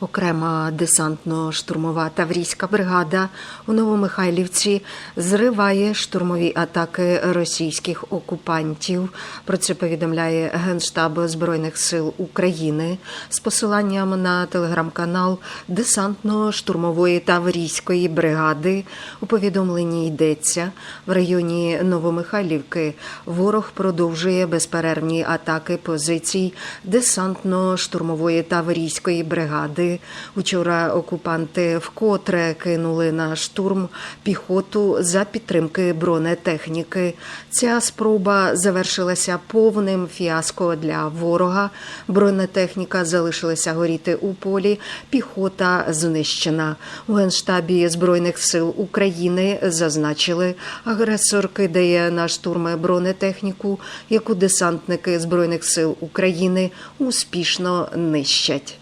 Окрема десантно-штурмова таврійська бригада у Новомихайлівці зриває штурмові атаки російських окупантів. Про це повідомляє Генштаб Збройних сил України з посиланням на телеграм-канал десантно-штурмової таврійської бригади. У повідомленні йдеться в районі Новомихайлівки. Ворог продовжує безперервні атаки позицій десантно-штурмової таврійської бригади. Учора окупанти вкотре кинули на штурм піхоту за підтримки бронетехніки. Ця спроба завершилася повним фіаско для ворога. Бронетехніка залишилася горіти у полі. Піхота знищена. У генштабі збройних сил України зазначили, агресор кидає на штурми бронетехніку, яку десантники збройних сил України успішно нищать.